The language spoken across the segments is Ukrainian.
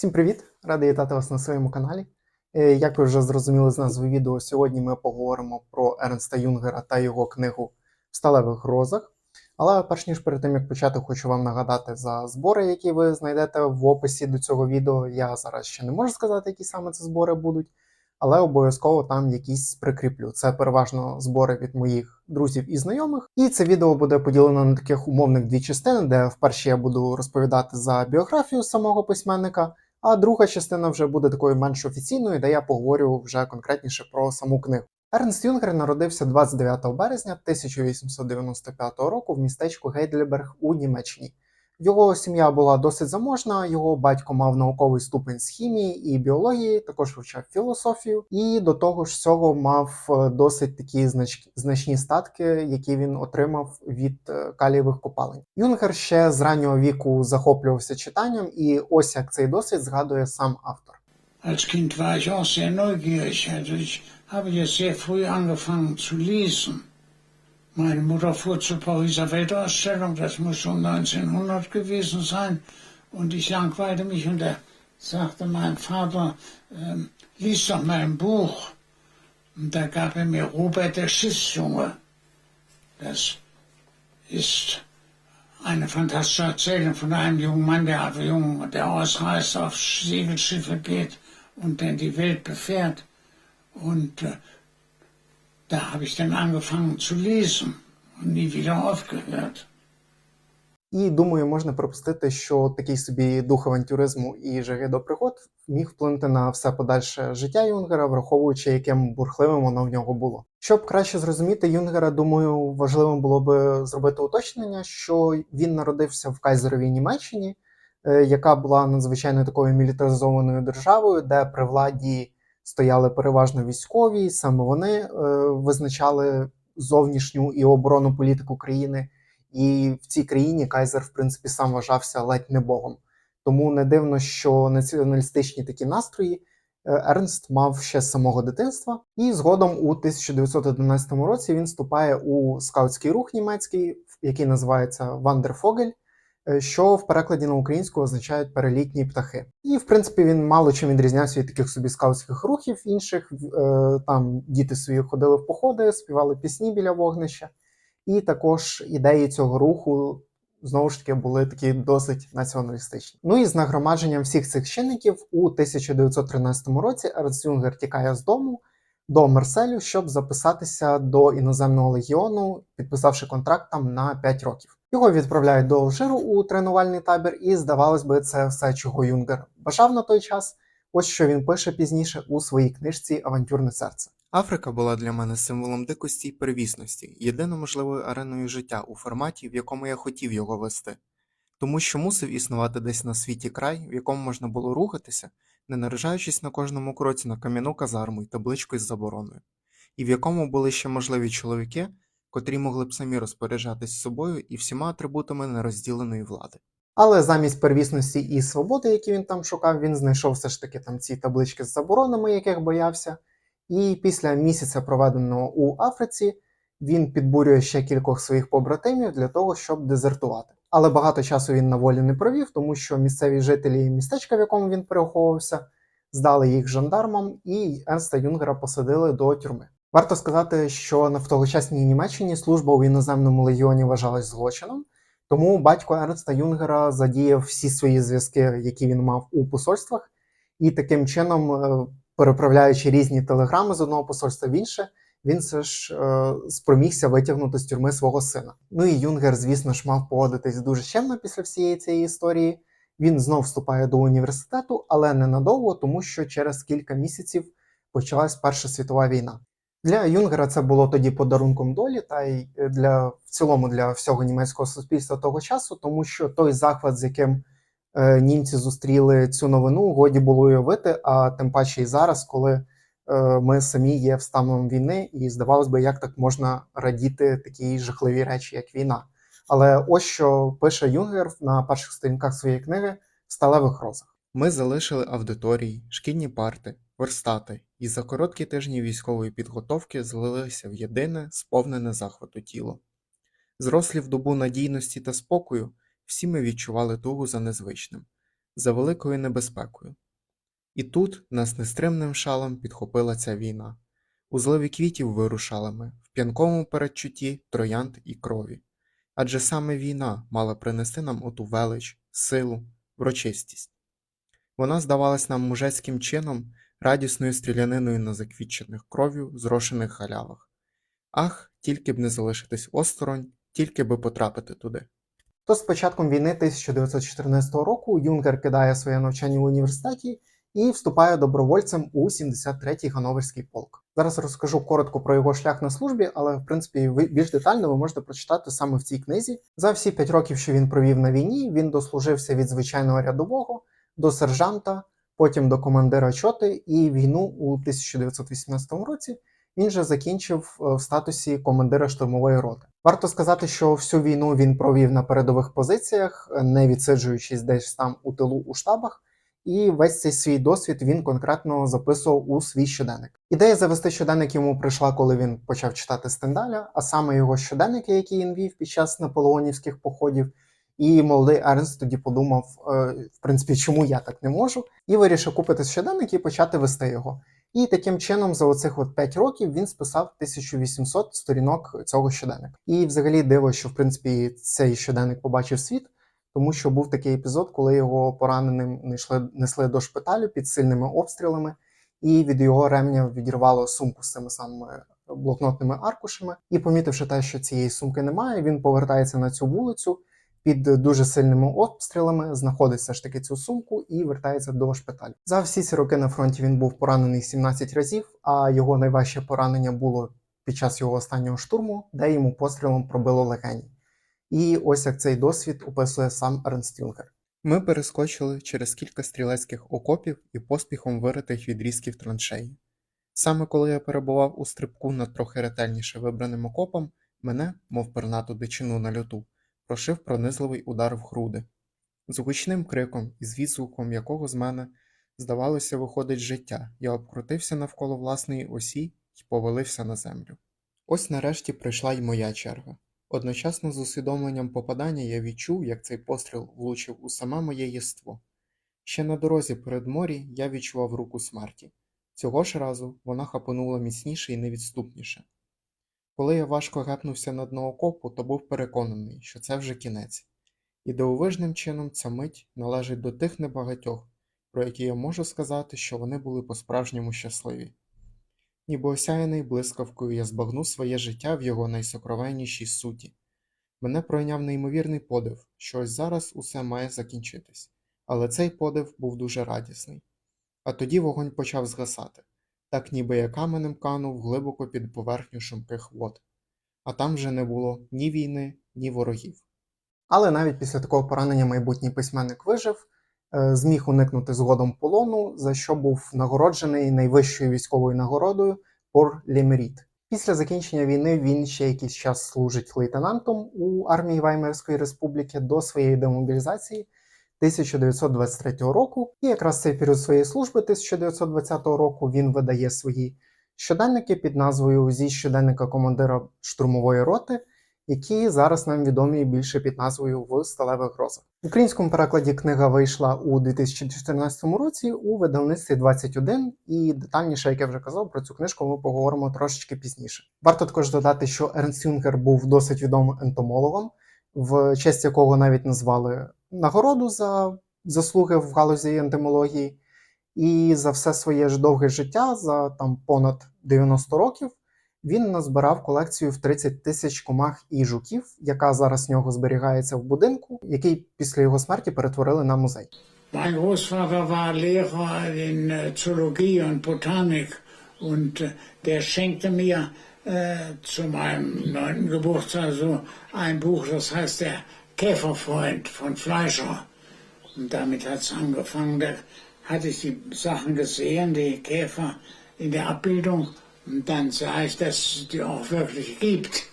Всім привіт! Радий вітати вас на своєму каналі. Е, Як ви вже зрозуміли з назви відео, сьогодні ми поговоримо про Ернста Юнгера та його книгу в сталевих грозах. Але перш ніж перед тим як почати, хочу вам нагадати за збори, які ви знайдете в описі до цього відео. Я зараз ще не можу сказати, які саме це збори будуть, але обов'язково там якісь прикріплю. Це переважно збори від моїх друзів і знайомих. І це відео буде поділено на таких умовних дві частини, де вперше я буду розповідати за біографію самого письменника. А друга частина вже буде такою менш офіційною, де я поговорю вже конкретніше про саму книгу. Ернст Юнгер народився 29 березня 1895 року в містечку Гейдельберг у Німеччині. Його сім'я була досить заможна, його батько мав науковий ступень з хімії і біології, також вивчав філософію, і до того ж всього мав е, досить такі знач- значні статки, які він отримав від е, калієвих копалень. Юнгер ще з раннього віку захоплювався читанням, і ось як цей досвід згадує сам автор. Als Kind war ich auch sehr neugierig. Also ich habe ja sehr früh angefangen zu lesen. Meine Mutter fuhr zur Pariser Weltausstellung, das muss schon 1900 gewesen sein. Und ich langweilte mich und da sagte mein Vater, ähm, lies doch mal ein Buch. Und da gab er mir Robert der Schiffsjunge. Das ist eine fantastische Erzählung von einem jungen Mann, der, der ausreist, auf Segelschiffe geht und dann die Welt befährt. Und äh, da habe ich dann angefangen zu lesen und nie wieder aufgehört. І думаю, можна припустити, що такий собі дух авантюризму і жаги до пригод міг вплинути на все подальше життя Юнгера, враховуючи, яким бурхливим воно в нього було. Щоб краще зрозуміти Юнгера, думаю, важливим було би зробити уточнення, що він народився в Кайзеровій Німеччині, е, яка була надзвичайно такою мілітаризованою державою, де при владі стояли переважно військові, саме вони е, визначали зовнішню і оборонну політику країни. І в цій країні Кайзер, в принципі, сам вважався ледь не богом. Тому не дивно, що націоналістичні такі настрої е, Ернст мав ще з самого дитинства. І згодом у 1911 році він вступає у скаутський рух німецький, який називається Вандерфогель, що в перекладі на українську означають перелітні птахи. І, в принципі, він мало чим відрізнявся від таких собі скаутських рухів інших. Е, Там діти свої ходили в походи, співали пісні біля вогнища. І також ідеї цього руху знову ж таки були такі досить націоналістичні. Ну і з нагромадженням всіх цих чинників у 1913 році Ернст Юнгер тікає з дому до Марселю, щоб записатися до іноземного легіону, підписавши контракт там на 5 років. Його відправляють до Алжиру у тренувальний табір, і здавалось би, це все, чого Юнгер бажав на той час. Ось що він пише пізніше у своїй книжці Авантюрне серце. Африка була для мене символом дикості й первісності, єдино можливою ареною життя у форматі, в якому я хотів його вести, тому що мусив існувати десь на світі край, в якому можна було рухатися, не наражаючись на кожному кроці на кам'яну казарму й табличку із забороною, і в якому були ще можливі чоловіки, котрі могли б самі розпоряджатись собою і всіма атрибутами нерозділеної влади. Але замість первісності і свободи, які він там шукав, він знайшов все ж таки там ці таблички з заборонами, яких боявся. І після місяця, проведеного у Африці, він підбурює ще кількох своїх побратимів для того, щоб дезертувати. Але багато часу він на волі не провів, тому що місцеві жителі містечка, в якому він переховувався, здали їх жандармам, і Ернста Юнгера посадили до тюрми. Варто сказати, що на в тогочасній Німеччині служба у іноземному легіоні вважалась злочином, тому батько Ернста Юнгера задіяв всі свої зв'язки, які він мав у посольствах, і таким чином е, переправляючи різні телеграми з одного посольства в інше, він все ж е, спромігся витягнути з тюрми свого сина. Ну і Юнгер, звісно ж, мав поводитись дуже чемно після всієї цієї історії. Він знов вступає до університету, але ненадовго, тому що через кілька місяців почалась Перша світова війна. Для Юнгера це було тоді подарунком долі, та й для в цілому для всього німецького суспільства того часу, тому що той захват, з яким е, німці зустріли цю новину, годі було уявити, а тим паче і зараз, коли ми самі є в станом війни, і здавалось би, як так можна радіти такій жахливій речі, як війна. Але ось що пише Юнгер на перших сторінках своєї книги в сталевих розах. Ми залишили аудиторії, шкільні парти, верстати, і за короткі тижні військової підготовки злилися в єдине, сповнене захвату тіло. Зрослі в добу надійності та спокою, всі ми відчували тугу за незвичним. за великою небезпекою. І тут нас нестримним шалом підхопила ця війна. У зливі квітів вирушали ми, в п'янкому передчутті троянд і крові. Адже саме війна мала принести нам оту велич, силу, врочистість. Вона здавалась нам мужецьким чином, радісною стріляниною на заквітчених кров'ю зрошених халявах. Ах, тільки б не залишитись осторонь, тільки би потрапити туди. То з початком війни 1914 року Юнкер кидає своє навчання в університеті і вступає добровольцем у 73-й Ганноверський полк. Зараз розкажу коротко про його шлях на службі, але в принципі ви більш детально ви можете прочитати саме в цій книзі. За всі 5 років, що він провів на війні, він дослужився від звичайного рядового до сержанта, потім до командира чоти, і війну у 1918 році він же закінчив е, в статусі командира штурмової роти. Варто сказати, що всю війну він провів на передових позиціях, не відсиджуючись десь там у тилу у штабах. І весь цей свій досвід він конкретно записував у свій щоденник. Ідея завести щоденник йому прийшла, коли він почав читати Стендаля, а саме його щоденники, які він вів під час наполеонівських походів. І молодий Ернст тоді подумав, е, в принципі, чому я так не можу, і вирішив купити щоденник і почати вести його. І таким чином, за оцих от 5 років він списав 1800 сторінок цього щоденника. І взагалі диво, що в принципі цей щоденник побачив світ, тому що був такий епізод, коли його пораненим несли, до шпиталю під сильними обстрілами, і від його ремня відірвало сумку з цими самими блокнотними аркушами. І помітивши те, що цієї сумки немає, він повертається на цю вулицю під дуже сильними обстрілами, знаходить все ж таки цю сумку і вертається до шпиталю. За всі ці роки на фронті він був поранений 17 разів, а його найважче поранення було під час його останнього штурму, де йому пострілом пробило легені. І ось як цей досвід описує сам Ернст Юнкер. Ми перескочили через кілька стрілецьких окопів і поспіхом виритих відрізків траншеї. Саме коли я перебував у стрибку над трохи ретельніше вибраним окопом, мене, мов пернату дичину на льоту, прошив пронизливий удар в груди. З гучним криком і з відзвуком якого з мене, здавалося, виходить життя, я обкрутився навколо власної осі і повалився на землю. Ось нарешті прийшла й моя черга. Одночасно з усвідомленням попадання я відчув, як цей постріл влучив у саме моє єство. Ще на дорозі перед морі я відчував руку смерті. Цього ж разу вона хапанула міцніше і невідступніше. Коли я важко гепнувся на дно окопу, то був переконаний, що це вже кінець, і дивовижним чином ця мить належить до тих небагатьох, про які я можу сказати, що вони були по-справжньому щасливі. Ніби осяяний блискавкою я збагнув своє життя в його найсокровеннішій суті. Мене пройняв неймовірний подив, що ось зараз усе має закінчитись, але цей подив був дуже радісний. А тоді вогонь почав згасати так ніби я каменем канув глибоко під поверхню шумких вод, а там вже не було ні війни, ні ворогів. Але навіть після такого поранення майбутній письменник вижив, зміг уникнути згодом полону, за що був нагороджений найвищою військовою нагородою Пор Лімеріт. Після закінчення війни він ще якийсь час служить лейтенантом у армії Ваймерської республіки до своєї демобілізації 1923 року, і якраз цей період своєї служби 1920 року він видає свої щоденники під назвою Зі щоденника командира штурмової роти, які зараз нам відомі більше під назвою В сталевих грозах. В українському перекладі книга вийшла у 2014 році у видавництві 21, і детальніше, як я вже казав, про цю книжку ми поговоримо трошечки пізніше. Варто також додати, що Ернст Юнкер був досить відомим ентомологом, в честь якого навіть назвали нагороду за заслуги в галузі ентомології, і за все своє ж довге життя, за там понад 90 років, він назбирав колекцію в 30 тисяч комах і жуків, яка зараз в нього зберігається в будинку, який після його смерті перетворили на музей. Mein Großvater war Lehrer in äh, Zoologie und Botanik und äh, der schenkte mir äh, zu meinem neunten Geburtstag so ein Buch, das heißt Der Käferfreund von Fleischer. Und damit hat es angefangen. Da hatte ich die Sachen gesehen, die Käfer in der Abbildung. Und dann ich, dass es die auch wirklich gibt.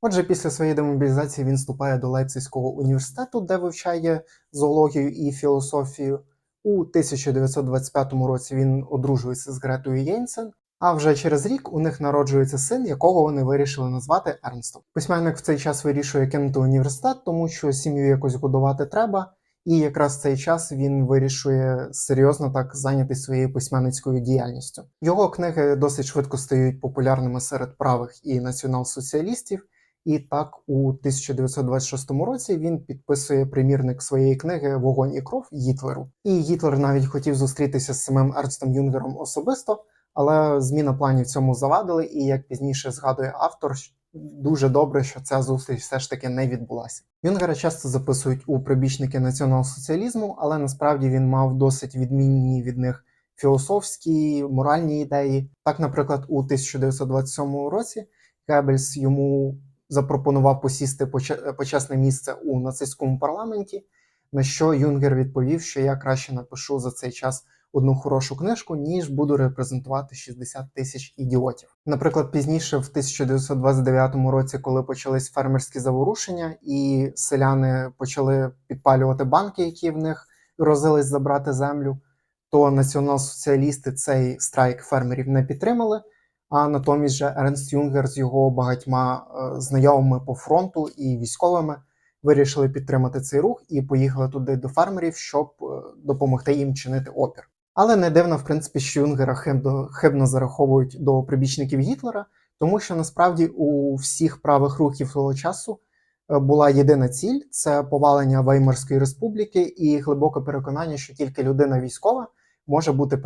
Отже, після своєї демобілізації він вступає до Лейпцизького університету, де вивчає зоологію і філософію. У 1925 році він одружується з Гретою Єнсен, А вже через рік у них народжується син, якого вони вирішили назвати Ернстом. Письменник в цей час вирішує кинути університет, тому що сім'ю якось годувати треба. І якраз цей час він вирішує серйозно так зайнятися своєю письменницькою діяльністю. Його книги досить швидко стають популярними серед правих і націонал-соціалістів. І так, у 1926 році він підписує примірник своєї книги Вогонь і кров Гітлеру. І Гітлер навіть хотів зустрітися з самим Ернстом Юнгером особисто, але зміна планів цьому завадили, і як пізніше згадує автор, дуже добре, що ця зустріч все ж таки не відбулася. Юнгера часто записують у прибічники націонал-соціалізму, але насправді він мав досить відмінні від них філософські, моральні ідеї. Так, наприклад, у 1927 році Геббельс йому запропонував посісти поче- почесне місце у нацистському парламенті, на що Юнгер відповів, що я краще напишу за цей час одну хорошу книжку, ніж буду репрезентувати 60 тисяч ідіотів. Наприклад, пізніше, в 1929 році, коли почались фермерські заворушення, і селяни почали підпалювати банки, які в них розились забрати землю, то націонал-соціалісти цей страйк фермерів не підтримали. А натомість же Ернст Юнгер з його багатьма е, знайомими по фронту і військовими вирішили підтримати цей рух і поїхали туди до фермерів, щоб е, допомогти їм чинити опір. Але не дивно, в принципі, що Юнгера хибно, хибно зараховують до прибічників Гітлера, тому що насправді у всіх правих рухів того часу е, була єдина ціль це повалення Веймарської республіки і глибоке переконання, що тільки людина військова може бути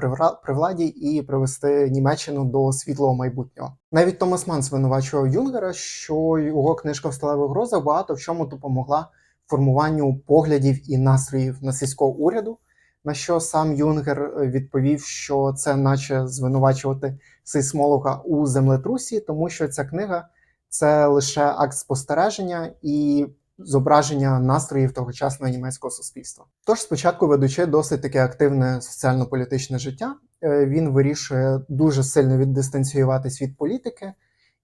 при владі і привести Німеччину до світлого майбутнього. Навіть Томас Ман звинувачував Юнгера, що його книжка в сталевих грозах багато в чому допомогла формуванню поглядів і настроїв нацистського уряду. На що сам Юнгер е, відповів, що це наче звинувачувати сейсмолога у землетрусі, тому що ця книга це лише акт спостереження і зображення настроїв тогочасного німецького суспільства. Тож, спочатку, ведучи досить таке активне соціально-політичне життя, е, він вирішує дуже сильно віддистанціюватись від політики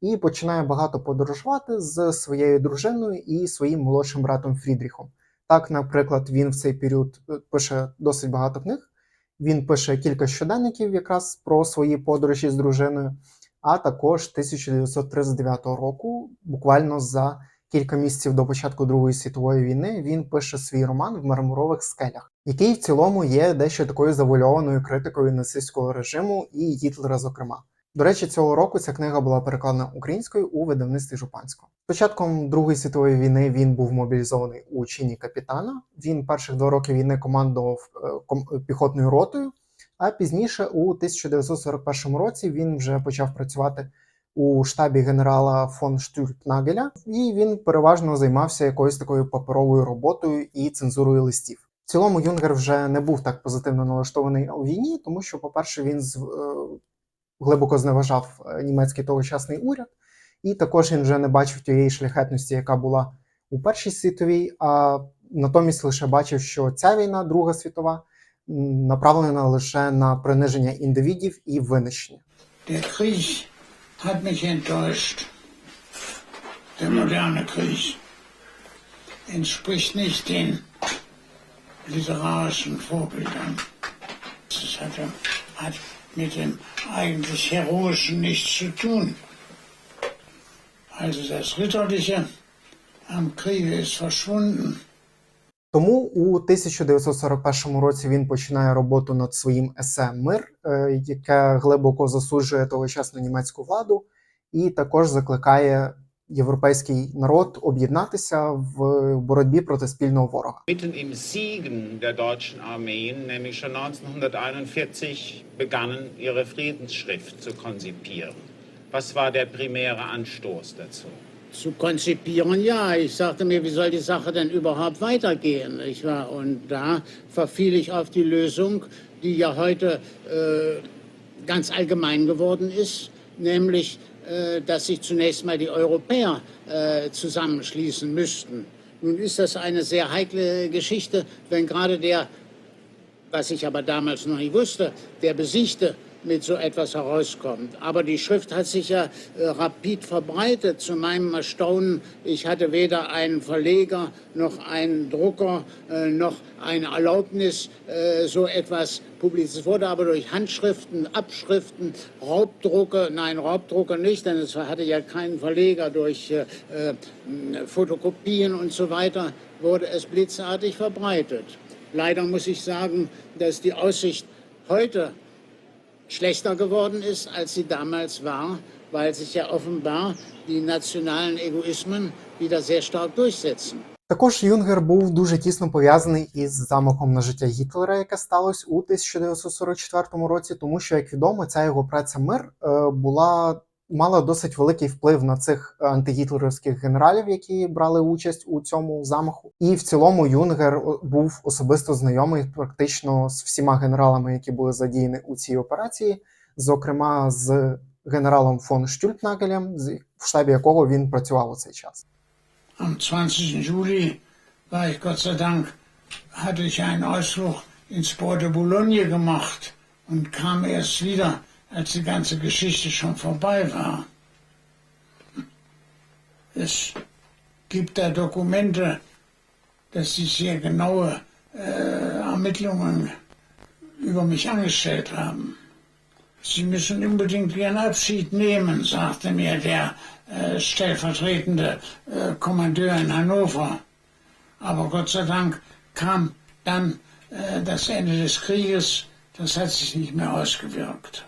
і починає багато подорожувати з своєю дружиною і своїм молодшим братом Фрідріхом. Так, наприклад, він в цей період е, пише досить багато книг. Він пише кілька щоденників якраз про свої подорожі з дружиною. А також 1939 року, буквально за кілька місяців до початку Другої світової війни, він пише свій роман в мармурових скелях, який в цілому є дещо такою завуальованою критикою нацистського режиму і Гітлера, зокрема. До речі, цього року ця книга була перекладена українською у видавництві Жупанського. Початком Другої світової війни він був мобілізований у чині капітана. Він перших два роки війни командував е, піхотною ротою. А пізніше, у 1941 році, він вже почав працювати у штабі генерала фон Штюртнагеля, і він переважно займався якоюсь такою паперовою роботою і цензурою листів. В цілому Юнгер вже не був так позитивно налаштований у війні, тому що, по-перше, він з, е, глибоко зневажав е, німецький тогочасний уряд, і також він вже не бачив тієї шляхетності, яка була у Першій світовій, а натомість лише бачив, що ця війна, Друга світова, направлена лише на приниження індивідів і винищення. Entspricht nicht den literarischen Vorbildern. Das hat, hat mit dem eigentlich Heroischen nichts zu tun. Also das Ritterliche am Kriege ist verschwunden. Тому у 1941 році він починає роботу над своїм есе Мир, е, яке глибоко засуджує тогочасну німецьку владу, і також закликає європейський народ об'єднатися в боротьбі проти спільного ворога. Mitten im Siegen der deutschen Armeen, nämlich schon 1941, begannen, ihre Friedensschrift zu konzipieren. Was war der primäre Anstoß dazu? zu konzipieren, ja. Ich sagte mir, wie soll die Sache denn überhaupt weitergehen? Ich war, und da verfiel ich auf die Lösung, die ja heute äh, ganz allgemein geworden ist, nämlich, äh, dass sich zunächst mal die Europäer äh, zusammenschließen müssten. Nun ist das eine sehr heikle Geschichte, wenn gerade der was ich aber damals noch nicht wusste, der besiegte mit so etwas herauskommt. Aber die Schrift hat sich ja äh, rapid verbreitet. Zu meinem Erstaunen, ich hatte weder einen Verleger noch einen Drucker äh, noch eine Erlaubnis, äh, so etwas publiziert. Es wurde aber durch Handschriften, Abschriften, Raubdrucke, nein, Raubdrucke nicht, denn es hatte ja keinen Verleger, durch äh, äh, Fotokopien und so weiter wurde es blitzartig verbreitet. Leider muss ich sagen, dass die Aussicht heute schlechter geworden ist, als sie damals war, weil sich ja offenbar die nationalen Egoismen wieder sehr stark durchsetzen. Також Юнгер був дуже тісно пов'язаний із замахом на життя Гітлера, яке сталося у 1944 році, тому що, як відомо, ця його праця мир е, була мала досить великий вплив на цих антигітлерівських генералів, які брали участь у цьому замаху. І в цілому Юнгер був особисто знайомий практично з всіма генералами, які були задіяні у цій операції, зокрема з генералом фон Штюльпнагелем, з- в штабі якого він працював у цей час. Am 20. Juli war ich Gott sei Dank, hatte ich einen Ausflug ins Porto Boulogne gemacht und kam erst wieder, als die ganze Geschichte schon vorbei war. Es gibt da Dokumente, dass sie sehr genaue äh, Ermittlungen über mich angestellt haben. Sie müssen unbedingt Ihren Abschied nehmen, sagte mir der äh, stellvertretende äh, Kommandeur in Hannover. Aber Gott sei Dank kam dann äh, das Ende des Krieges. Das hat sich nicht mehr ausgewirkt.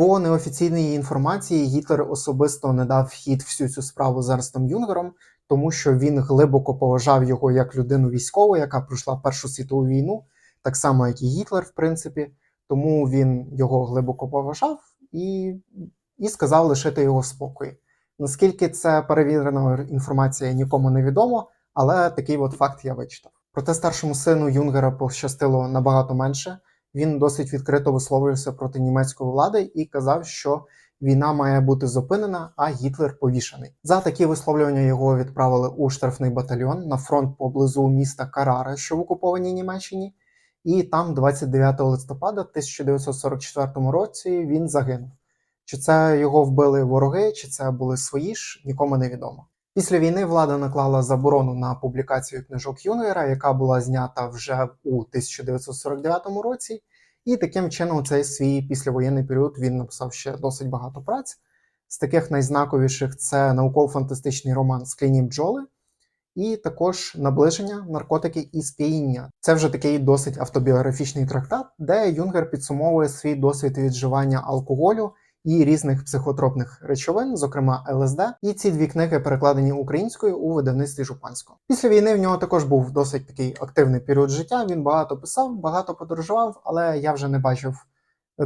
По неофіційній інформації Гітлер особисто не дав хід всю цю справу з Ернстом Юнгером, тому що він глибоко поважав його як людину військову, яка пройшла Першу світову війну, так само як і Гітлер, в принципі. Тому він його глибоко поважав і, і сказав лишити його в спокої. Наскільки це перевірена інформація, нікому не відомо, але такий от факт я вичитав. Проте старшому сину Юнгера пощастило набагато менше. Він досить відкрито висловлювався проти німецької влади і казав, що війна має бути зупинена, а Гітлер повішаний. За такі висловлювання його відправили у штрафний батальйон на фронт поблизу міста Карара, що в окупованій Німеччині. І там, 29 листопада 1944 році, він загинув. Чи це його вбили вороги, чи це були свої ж, нікому не відомо. Після війни влада наклала заборону на публікацію книжок Юнгера, яка була знята вже у 1949 році. І таким чином цей свій післявоєнний період він написав ще досить багато праць. З таких найзнаковіших це науково-фантастичний роман Скляні бджоли, і також наближення, наркотики і сп'яніння. Це вже такий досить автобіографічний трактат, де Юнгер підсумовує свій досвід від вживання алкоголю і різних психотропних речовин, зокрема ЛСД. І ці дві книги перекладені українською у видавництві Жупанського. Після війни в нього також був досить такий активний період життя. Він багато писав, багато подорожував, але я вже не бачив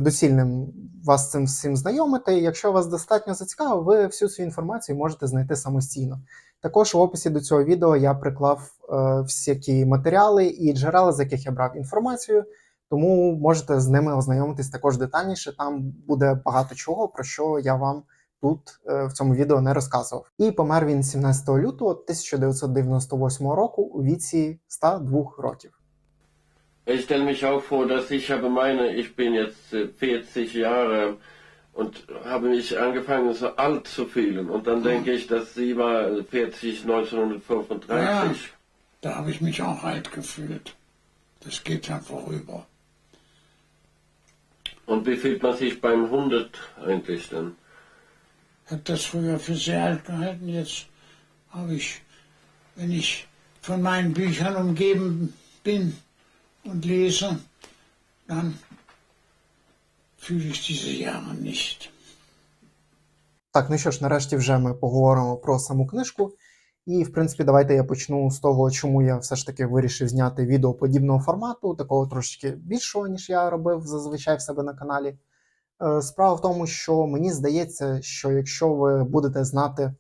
доцільним вас цим всім знайомити. Якщо вас достатньо зацікавило, ви всю цю інформацію можете знайти самостійно. Також в описі до цього відео я приклав е, всякі матеріали і джерела, з яких я брав інформацію. Тому можете з ними ознайомитись також детальніше. Там буде багато чого, про що я вам тут е, в цьому відео не розказував. І помер він 17 лютого 1998 року у віці 102 років. Ich stelle mich auch vor, dass ich habe meine, ich bin jetzt äh, 40 Jahre und habe mich angefangen so alt zu fühlen. Und dann denke ich, dass sie war 40 1935. Ja, Da habe ich mich auch alt gefühlt. Das geht ja vorüber. Und wie fühlt man sich beim 100 eigentlich dann? Ich habe das früher für sehr alt gehalten. Jetzt habe ich, wenn ich von meinen Büchern umgeben bin und lese, dann fühle ich diese Jahre nicht. Так, ну що ж, нарешті вже ми поговоримо про саму книжку. І, в принципі, давайте я почну з того, чому я все ж таки вирішив зняти відео подібного формату, такого трошечки більшого, ніж я робив зазвичай в себе на каналі. Е, Справа в тому, що мені здається, що якщо ви будете знати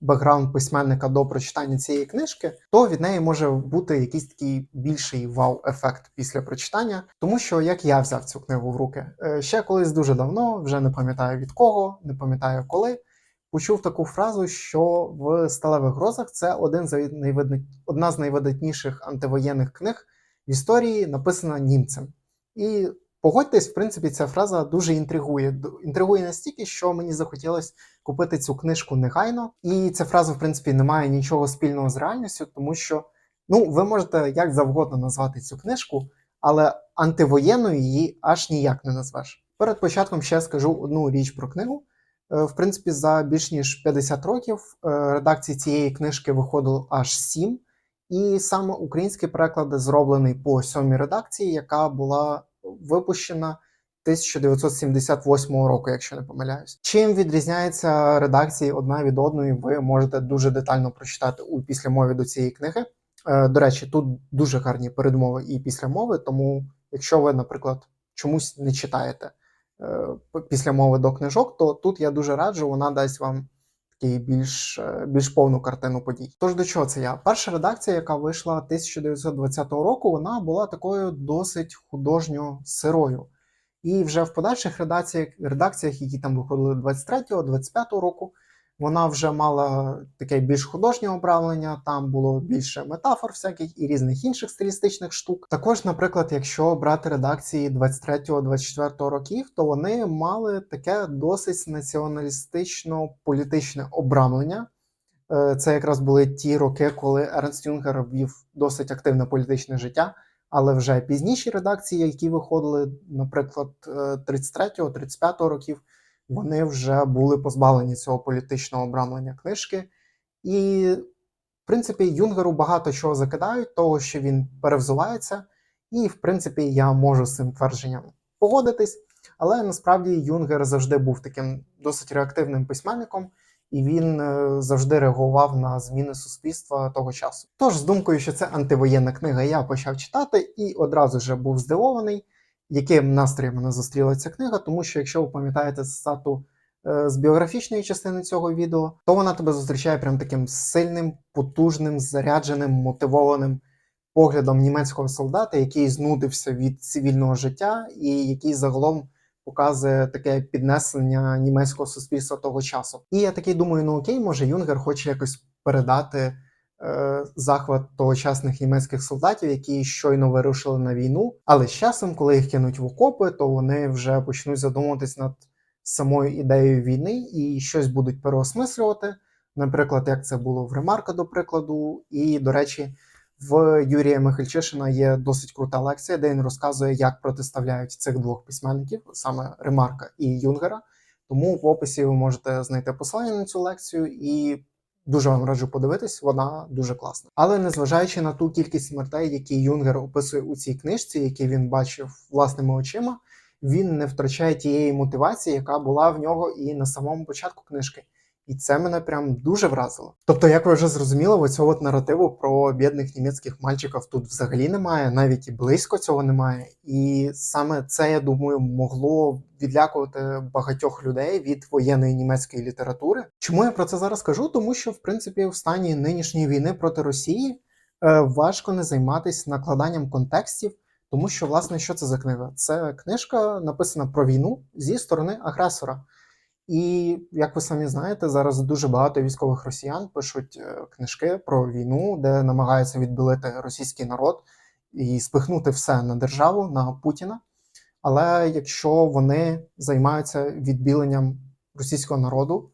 бекграунд письменника до прочитання цієї книжки, то від неї може бути якийсь такий більший вау-ефект після прочитання. Тому що як я взяв цю книгу в руки, Е, ще колись дуже давно, вже не пам'ятаю від кого, не пам'ятаю коли. Почув таку фразу, що в сталевих грозах це один з найвидна- одна з найвидатніших антивоєнних книг в історії, написана німцем. І Погодьтесь, в принципі, ця фраза дуже інтригує. Інтригує настільки, що мені захотілося купити цю книжку негайно. І ця фраза, в принципі, не має нічого спільного з реальністю, тому що ну, ви можете як завгодно назвати цю книжку, але антивоєнною її аж ніяк не назвеш. Перед початком ще скажу одну річ про книгу. Е, В принципі, за більш ніж 50 років е, редакцій цієї книжки виходило аж 7. І саме український переклад зроблений по сьомій редакції, яка була випущена 1978 року, якщо не помиляюсь. Чим відрізняється редакції одна від одної, ви можете дуже детально прочитати у післямові до цієї книги. Е, До речі, тут дуже гарні передмови і післямови, тому якщо ви, наприклад, чомусь не читаєте е, мови до книжок, то тут я дуже раджу, вона дасть вам такий більш, е, більш повну картину подій. Тож до чого це я? Перша редакція, яка вийшла 1920 року, вона була такою досить художньо сирою. І вже в подальших редакціях, редакціях, які там виходили 23-25 року, вона вже мала таке більш художнє оправлення, там було більше метафор всяких і різних інших стилістичних штук. Також, наприклад, якщо брати редакції 23-24 років, то вони мали таке досить націоналістично-політичне обрамлення. Е, Це якраз були ті роки, коли Ернст Юнгер вів досить активне політичне життя. Але вже пізніші редакції, які виходили, наприклад, е, 33-35 років, вони вже були позбавлені цього політичного обрамлення книжки. І, в принципі, Юнгеру багато чого закидають, того, що він перевзувається, і, в принципі, я можу з цим твердженням погодитись. Але насправді Юнгер завжди був таким досить реактивним письменником, і він е, завжди реагував на зміни суспільства того часу. Тож, з думкою, що це антивоєнна книга, я почав читати і одразу же був здивований, яким настроєм мене зустріла ця книга, тому що, якщо ви пам'ятаєте цитату е, з біографічної частини цього відео, то вона тебе зустрічає прям таким сильним, потужним, зарядженим, мотивованим поглядом німецького солдата, який знудився від цивільного життя, і який загалом показує таке піднесення німецького суспільства того часу. І я такий думаю: ну окей, може Юнгер хоче якось передати захват тогочасних німецьких солдатів, які щойно вирушили на війну. Але з часом, коли їх кинуть в окопи, то вони вже почнуть задумуватись над самою ідеєю війни і щось будуть переосмислювати. Наприклад, як це було в Ремарка, до прикладу, і до речі. В Юрія Михальчишина є досить крута лекція, де він розказує, як протиставляють цих двох письменників, саме Ремарка і Юнгера. Тому в описі ви можете знайти посилання на цю лекцію і дуже вам раджу подивитись, вона дуже класна. Але незважаючи на ту кількість смертей, які Юнгер описує у цій книжці, які він бачив власними очима, він не втрачає тієї мотивації, яка була в нього і на самому початку книжки. І це мене прям дуже вразило. Тобто, як ви вже зрозуміли, цього от наративу про бідних німецьких мальчиків тут взагалі немає, навіть і близько цього немає. І саме це, я думаю, могло відлякувати багатьох людей від воєнної німецької літератури. Чому я про це зараз кажу? Тому що, в принципі, в стані нинішньої війни проти Росії е, важко не займатися накладанням контекстів. Тому що, власне, що це за книга? Це книжка написана про війну зі сторони агресора. І як ви самі знаєте, зараз дуже багато військових росіян пишуть е, книжки про війну, де намагаються відбілити російський народ і спихнути все на державу, на Путіна. Але якщо вони займаються відбіленням російського народу,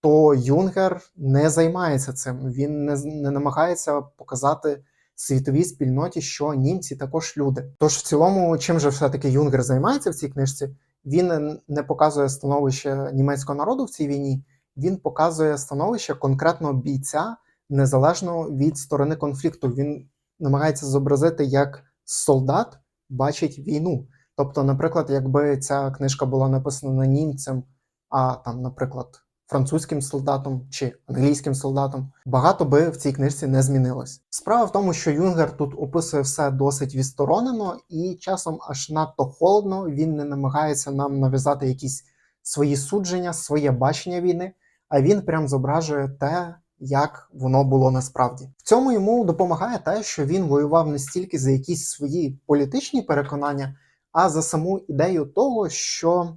то Юнгер не займається цим. Він не, не намагається показати світовій спільноті, що німці також люди. Тож в цілому, чим же все-таки Юнгер займається в цій книжці? Він не- показує становище німецького народу в цій війні, він показує становище конкретного бійця незалежно від сторони конфлікту. Він намагається зобразити, як солдат бачить війну. Тобто, наприклад, якби ця книжка була написана німцем, а там, наприклад, французьким солдатом чи англійським солдатом, багато би в цій книжці не змінилось. Справа в тому, що Юнгер тут описує все досить відсторонено, і часом аж надто холодно. Він не намагається нам нав'язати якісь свої судження, своє бачення війни, а він прям зображує те, як воно було насправді. В цьому йому допомагає те, що він воював не стільки за якісь свої політичні переконання, а за саму ідею того, що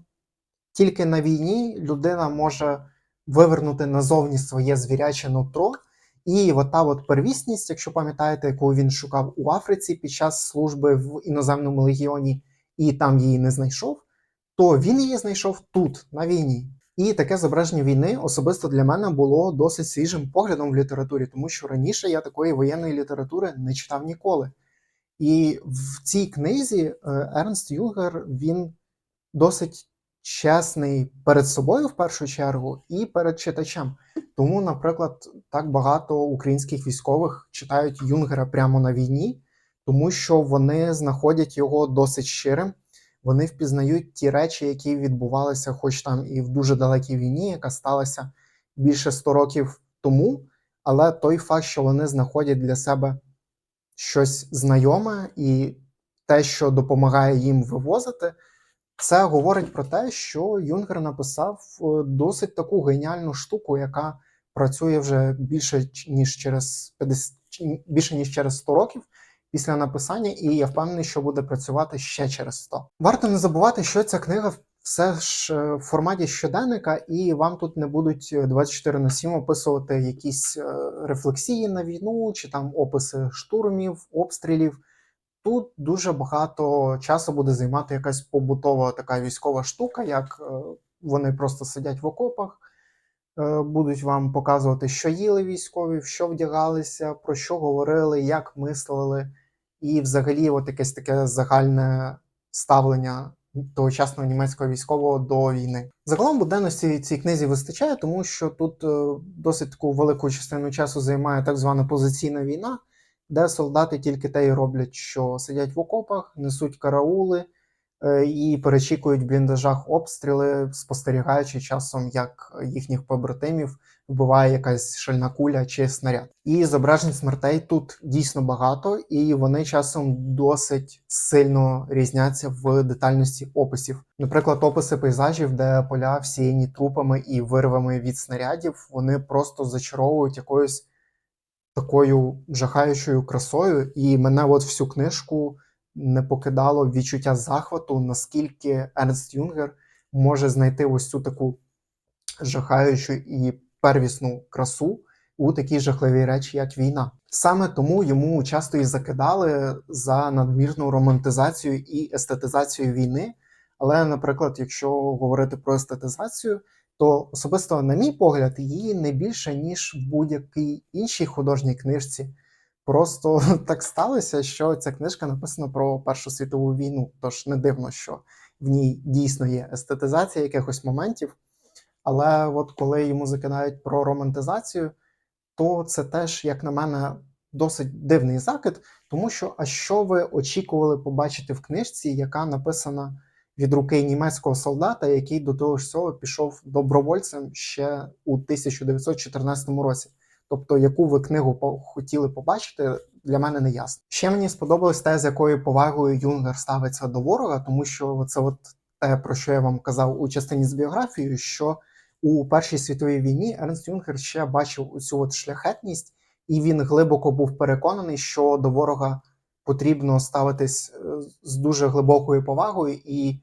тільки на війні людина може вивернути назовні своє звіряче нутро. І от та от первісність, якщо пам'ятаєте, яку він шукав у Африці під час служби в іноземному легіоні, і там її не знайшов, то він її знайшов тут, на війні. І таке зображення війни особисто для мене було досить свіжим поглядом в літературі, тому що раніше я такої воєнної літератури не читав ніколи. І в цій книзі е, Ернст Юнгер він досить чесний перед собою в першу чергу і перед читачем. Тому, наприклад, так багато українських військових читають Юнгера прямо на війні, тому що вони знаходять його досить щирим. Вони впізнають ті речі, які відбувалися, хоч там і в дуже далекій війні, яка сталася більше 100 років тому. Але той факт, що вони знаходять для себе щось знайоме і те, що допомагає їм вивозити, це говорить про те, що Юнгер написав е, досить таку геніальну штуку, яка працює вже більше ніж через 50, більше ніж через 100 років після написання, і я впевнений, що буде працювати ще через 100. Варто не забувати, що ця книга все ж е, в форматі щоденника, і вам тут не будуть е, 24 на 7 описувати якісь е, рефлексії на війну чи там описи штурмів, обстрілів. Тут дуже багато часу буде займати якась побутова така військова штука, як е, вони просто сидять в окопах, е, будуть вам показувати, що їли військові, що вдягалися, про що говорили, як мислили, і взагалі, от якесь таке загальне ставлення тогочасного німецького військового до війни. Загалом буденності цій книзі вистачає, тому що тут е, досить таку велику частину часу займає так звана позиційна війна де солдати тільки те й роблять, що сидять в окопах, несуть караули е, і перечікують в бліндажах обстріли, спостерігаючи часом, як їхніх побратимів вбиває якась шальна куля чи снаряд. І зображень смертей тут дійсно багато, і вони часом досить сильно різняться в детальності описів. Наприклад, описи пейзажів, де поля всіяні трупами і вирвами від снарядів, вони просто зачаровують якоюсь такою жахаючою красою, і мене от всю книжку не покидало відчуття захвату, наскільки Ернст Юнгер може знайти ось цю таку жахаючу і первісну красу у такій жахливій речі, як війна. Саме тому йому часто і закидали за надмірну романтизацію і естетизацію війни. Але, наприклад, якщо говорити про естетизацію, то особисто, на мій погляд, її не більше, ніж в будь-якій іншій художній книжці. Просто так сталося, що ця книжка написана про Першу світову війну. Тож не дивно, що в ній дійсно є естетизація якихось моментів. Але от коли йому закидають про романтизацію, то це теж, як на мене, досить дивний закид, тому що а що ви очікували побачити в книжці, яка написана від руки німецького солдата, який до того ж всього пішов добровольцем ще у 1914 році. Тобто, яку ви книгу хотіли побачити, для мене не ясно. Ще мені сподобалось те, з якою повагою Юнгер ставиться до ворога, тому що це от те, про що я вам казав у частині з біографією, що у Першій світовій війні Ернст Юнгер ще бачив цю от шляхетність, і він глибоко був переконаний, що до ворога потрібно ставитись е, з дуже глибокою повагою і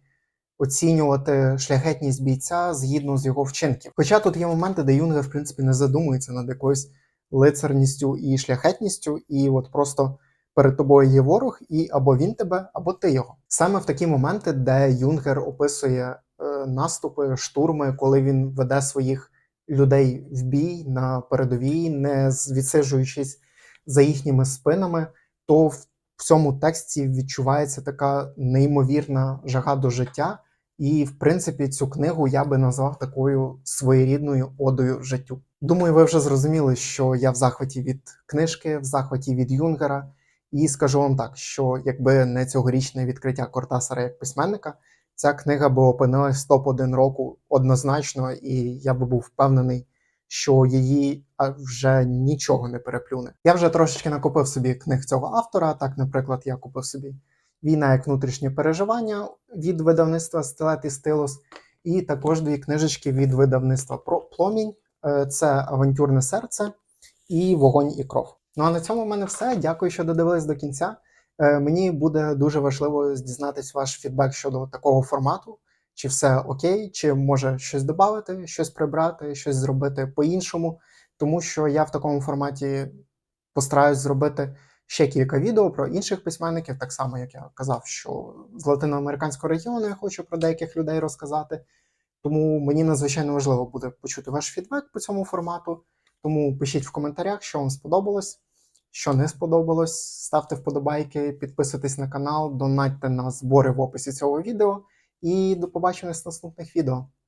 оцінювати шляхетність бійця згідно з його вчинків. Хоча тут є моменти, де Юнгер, в принципі, не задумується над якоюсь лицарністю і шляхетністю, і от просто перед тобою є ворог, і або він тебе, або ти його. Саме в такі моменти, де Юнгер описує е, наступи, штурми, коли він веде своїх людей в бій на передовій, не відсиджуючись за їхніми спинами, то в цьому тексті відчувається така неймовірна жага до життя. І, в принципі, цю книгу я би назвав такою своєрідною одою життю. Думаю, ви вже зрозуміли, що я в захваті від книжки, в захваті від Юнгера. І скажу вам так, що якби не цьогорічне відкриття Кортасара як письменника, ця книга би опинилась в топ-1 року однозначно, і я би був впевнений, що її вже нічого не переплюне. Я вже трошечки накупив собі книг цього автора. Так, наприклад, я купив собі Війна як внутрішнє переживання від видавництва Стилет і Стилус, і також дві книжечки від видавництва «Про- Пломінь. Е, Це Авантюрне серце і Вогонь і кров. Ну а на цьому в мене все. Дякую, що додивились до кінця. Е, Мені буде дуже важливо дізнатись ваш фідбек щодо такого формату. Чи все окей, чи може щось додати, щось прибрати, щось зробити по-іншому, тому що я в такому форматі постараюсь зробити ще кілька відео про інших письменників, так само як я казав, що з латиноамериканського регіону я хочу про деяких людей розказати. Тому мені надзвичайно важливо буде почути ваш фідбек по цьому формату. Тому пишіть в коментарях, що вам сподобалось, що не сподобалось. Ставте вподобайки, підписуйтесь на канал, донатьте на збори в описі цього відео. І до побачення в наступних відео.